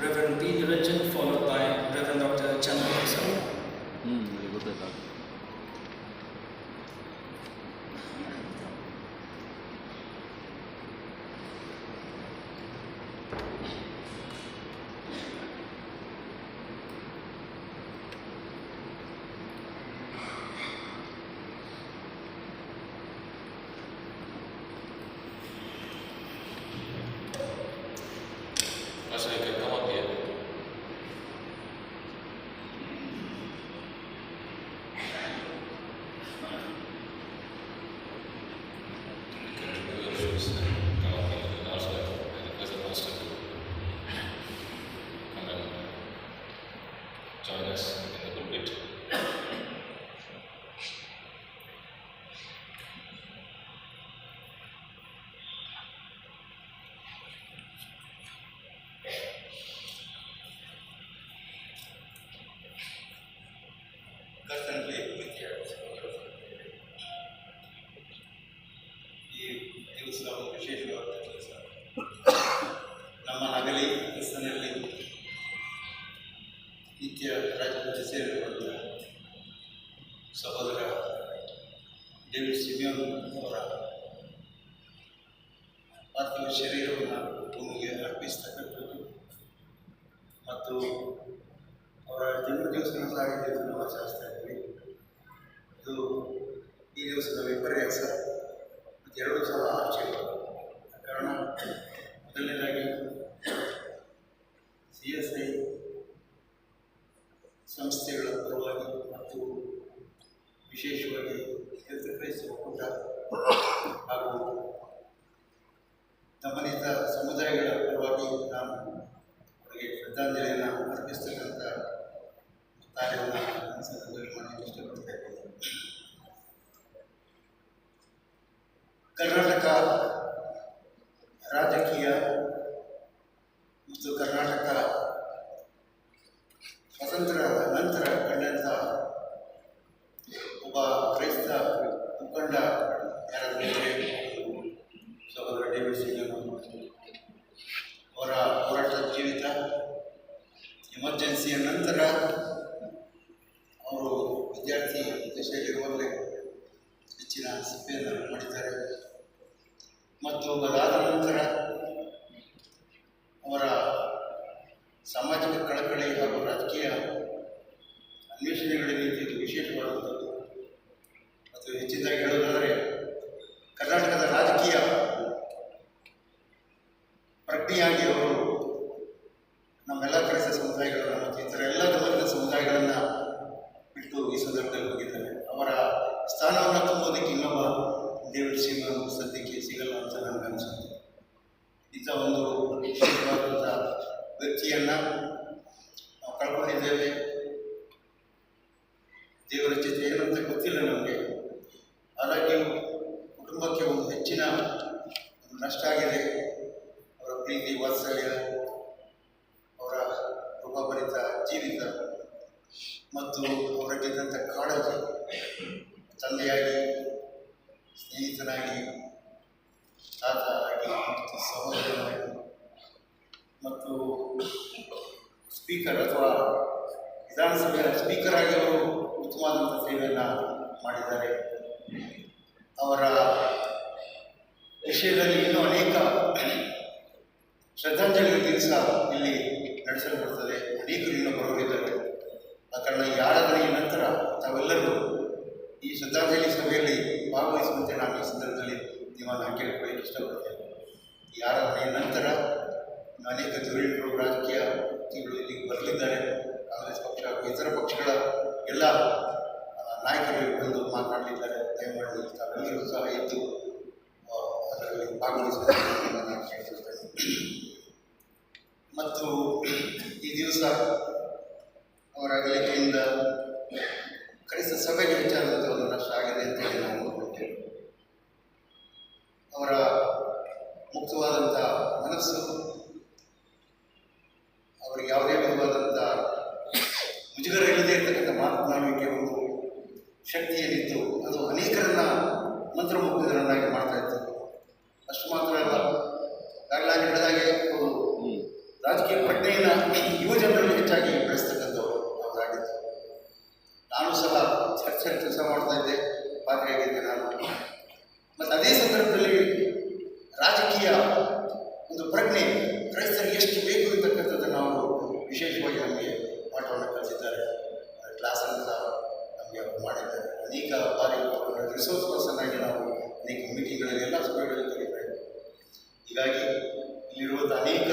Reverend Bill Richard for ಕರ್ತನಲ್ಲಿ ಪ್ರೀತಿಯ ಸಹೋದರ ಈ ದಿವಸ ವಿಶೇಷವಾದ ಕೆಲಸ ನಮ್ಮ ನಗಲಿ ಕ್ರಿಸ್ತನಲ್ಲಿ ನಿತ್ಯ ರಾಜ್ಯದಲ್ಲಿ ಸೇರಿರುವಂಥ ಸಹೋದರ ಡೇವಿಡ್ ಸಿಮಿಯೋನ್ ಅವರ ಪಾರ್ಥಿವ ಶರೀರವನ್ನು ಭೂಮಿಗೆ ಅರ್ಪಿಸ್ತಕ್ಕಂಥದ್ದು. ಮತ್ತು ಅವರ ಜನ್ಮ ದಿವಸಗಳಾಗಿದೆ ನಾವು ದಿವಸದ ವಿಪರ್ಯಾಸ ಎರಡು ಸಲ ಆಚರಣೆ ಕಾರಣ ಮೊದಲನೇದಾಗಿ ಸಿ ಎಸ್ ಐ ಸಂಸ್ಥೆಗಳ ಪರವಾಗಿ ಮತ್ತು ವಿಶೇಷವಾಗಿ ಹೆಲ್ತ್ ಕ್ರೈಸ್ಟ್ ಒಕ್ಕೂಟ ಹಾಗೂ ದಮನಿತ ಸಮುದಾಯಗಳ ಪರವಾಗಿ ನಾನು ಅವರಿಗೆ ಶ್ರದ್ಧಾಂಜಲಿಯನ್ನು ಅರ್ಪಿಸ್ತಕ್ಕಂಥ ಕಾರ್ಯವನ್ನು ಈ ಸಂದರ್ಭದಲ್ಲಿ ಮಾಡಲಿಕ್ಕೆ ಇಷ್ಟಪಡ್ತಾ ಇದ್ದೇನೆ ಕರ್ನಾಟಕ ರಾಜಕೀಯ ಮತ್ತು ಕರ್ನಾಟಕ ಸ್ವತಂತ್ರ ನಂತರ ಕಂಡಂತಹ ಒಬ್ಬ ಕ್ರೈಸ್ತ ಮುಖಂಡ ಯಾರಾದರೂ ಸಹೋದರ ಡಿ ವಿ ಡೇವಿಡ್ ಸಿಂಗ್ ಅವರ ಹೋರಾಟ ಜೀವಿತ, ಎಮರ್ಜೆನ್ಸಿಯ ನಂತರ ಅವರು ವಿದ್ಯಾರ್ಥಿ ದಶೆಯಲ್ಲಿರುವಾಗಲೇ ಹೆಚ್ಚಿನ ಸಭೆಯನ್ನು ಮಾಡಿದ್ದಾರೆ. ಮತ್ತು ಅದಾದ ನಂತರ ಅವರ ಸಾಮಾಜಿಕ ಕಳಕಳಿ ಹಾಗೂ ರಾಜಕೀಯ ಅನ್ವೇಷಣೆಗಳಲ್ಲಿ ಇದು ವಿಶೇಷವಾದಂಥದ್ದು ಮತ್ತು ಹೆಚ್ಚಿನದಾಗಿ ಹೇಳೋದಾದರೆ, ಕರ್ನಾಟಕದ ರಾಜಕೀಯ ಪ್ರಜ್ಞೆಯಾಗಿ ಅವರು ನಮ್ಮೆಲ್ಲ ಕೆಲಸ ಸಮುದಾಯಗಳನ್ನು ಮತ್ತು ಇತರ ಎಲ್ಲ ಧರ್ಮದ ಸಮುದಾಯಗಳನ್ನು ಬಿಟ್ಟು ಈ ಸಂದರ್ಭದಲ್ಲಿ ಹೋಗಿದ್ದಾರೆ. ಅವರ ಸ್ಥಾನವನ್ನು ತುಂಬೋದಕ್ಕೆ ಇನ್ನೊಬ್ಬ ಡೇವಿಡ್ ಸಿಂಗ್ ಸದ್ಯಕ್ಕೆ ಸಿಗಲ್ಲ ಅಂತ ನನಗೆ ಅನಿಸುತ್ತೆ. ಇಂಥ ಒಂದು ವಿಶೇಷವಾದಂಥ ವ್ಯಕ್ತಿಯನ್ನು ನಾವು ಕಳ್ಕೊಂಡಿದ್ದೇವೆ. ದೇವರ ಚಿತ್ರ ಏನಂತ ಗೊತ್ತಿಲ್ಲ ನಮಗೆ. ಹಾಗಾಗಿ ಕುಟುಂಬಕ್ಕೆ ಒಂದು ಹೆಚ್ಚಿನ ಒಂದು ನಷ್ಟ ಆಗಿದೆ. ಅವರ ಪ್ರೀತಿ, ವಾತ್ಸಲ್ಯ, ಅವರ ರೂಪಭರಿತ ಜೀವಿತ ಮತ್ತು ಅವರಿಗಿದ್ದಂಥ ಕಾಳಜಿ, ತಂದೆಯಾಗಿ, ಸ್ನೇಹಿತನಾಗಿ, ತಾತ ಆಗಿ ಸಹೋದರನಾಗಿ, ಮತ್ತು ಸ್ಪೀಕರ್ ಅಥವಾ ವಿಧಾನಸಭೆಯ ಸ್ಪೀಕರ್ ಆಗಿ ಅವರು ಉತ್ತಮವಾದಂಥ ಸೇವೆಯನ್ನು ಮಾಡಿದ್ದಾರೆ. ಅವರ ವಿಷಯದಲ್ಲಿ ಇನ್ನೂ ಅನೇಕ ಶ್ರದ್ಧಾಂಜಲಿ ದಿವಸ ಇಲ್ಲಿ ನಡೆಸಲ್ಪಡುತ್ತದೆ ಅನೇಕರು ಇನ್ನೂ ಬರೋರಿದ್ದಾರೆ ಆ ಕಾರಣ ಈ ಆರಾಧನೆಯ ನಂತರ ತಾವೆಲ್ಲರೂ ಈ ಶ್ರದ್ಧಾಂಜಲಿ ಸಭೆಯಲ್ಲಿ ಭಾಗವಹಿಸುವಂತೆ ನಾನು ಈ ಸಂದರ್ಭದಲ್ಲಿ ನಿಮ್ಮನ್ನು ಕೇಳಿಕೊಳ್ಳಿ ಇಷ್ಟಪಡ್ತೇನೆ ಈ ಆರಾಧನೆಯ ನಂತರ ಅನೇಕ ಧುರೀಣರು ರಾಜಕೀಯ ವ್ಯಕ್ತಿಗಳು ಇಲ್ಲಿಗೆ ಬರಲಿದ್ದಾರೆ. ಕಾಂಗ್ರೆಸ್ ಪಕ್ಷ, ಇತರ ಪಕ್ಷಗಳ ಎಲ್ಲ ನಾಯಕರು ಬಂದು ಮಾತನಾಡಲಿದ್ದಾರೆ. ದಯಮಾಡಿ ತಾವೆಲ್ಲರೂ ಸಹ ಇದ್ದು ಅದರಲ್ಲಿ ಭಾಗವಹಿಸಿದ್ದಾರೆ ಮತ್ತು ಈ ದಿವಸ ಅವರ ಗಳಿಕೆಯಿಂದ ಕನಿಷ್ಠ ಸಭೆಗೆ ವಿಚಾರದಂಥ ಒಂದು ನಷ್ಟ ಆಗಿದೆ ಅಂತ ಹೇಳಿ ನಾವು ನೋಡ್ಕೊಳ್ತೇವೆ ಅವರ ಮುಕ್ತವಾದಂಥ ಮನಸ್ಸು ಇರ್ತಕ್ಕಂಥ ಮಾತನಾಡಲಿಕ್ಕೆ ಒಂದು ಶಕ್ತಿಯಲ್ಲಿತ್ತು ಅದು ಅನೇಕರನ್ನು ಮಂತ್ರಮುಗ್ಧರನ್ನಾಗಿ ಮಾಡ್ತಾ ಇತ್ತು. ಅಷ್ಟು ಮಾತ್ರ ಅಲ್ಲ. ಈಗಾಗಲೇ ಹೇಳಿದಾಗೆ ಅವರು ರಾಜಕೀಯ ಪ್ರಜ್ಞೆಯನ್ನು ಯುವ ಜನರಲ್ಲಿ ಹೆಚ್ಚಾಗಿ ಬೆಳೆಸ್ತಕ್ಕಂಥವ್ರು ನಾನು ಸಹ ಚರ್ಚೆ ಕೆಲಸ ಮಾಡ್ತಾ ಇದ್ದೆ. ಪಾತ್ರೆಯಾಗಿದ್ದೆ ನಾನು. ಮತ್ತು ಅದೇ ಸಂದರ್ಭದಲ್ಲಿ ರಾಜಕೀಯ ಒಂದು ಪ್ರಜ್ಞೆ ಕ್ರೈಸ್ತರಿಗೆ ಎಷ್ಟು ಬೇಕು ಅಂತಕ್ಕಂಥದ್ದನ್ನು ಅವರು ವಿಶೇಷವಾಗಿ ನಮಗೆ ಪಾಠವನ್ನು ಕಲಿಸಿದ್ದಾರೆ ಕ್ಲಾಸನ್ನು ಸಹ ನಮಗೆ ಅವರು ಮಾಡಿದ್ದಾರೆ ಅನೇಕ ಬಾರಿ ರಿಸೋರ್ಸ್ ಪರ್ಸನ್ ಆಗಿ ನಾವು ಅನೇಕ ಮೀಟಿಂಗ್ಗಳಲ್ಲಿ ಎಲ್ಲ ಸಭೆಗಳಲ್ಲಿ ಕರೀತಾರೆ ಹೀಗಾಗಿ ಇಲ್ಲಿರುವಂಥ ಅನೇಕ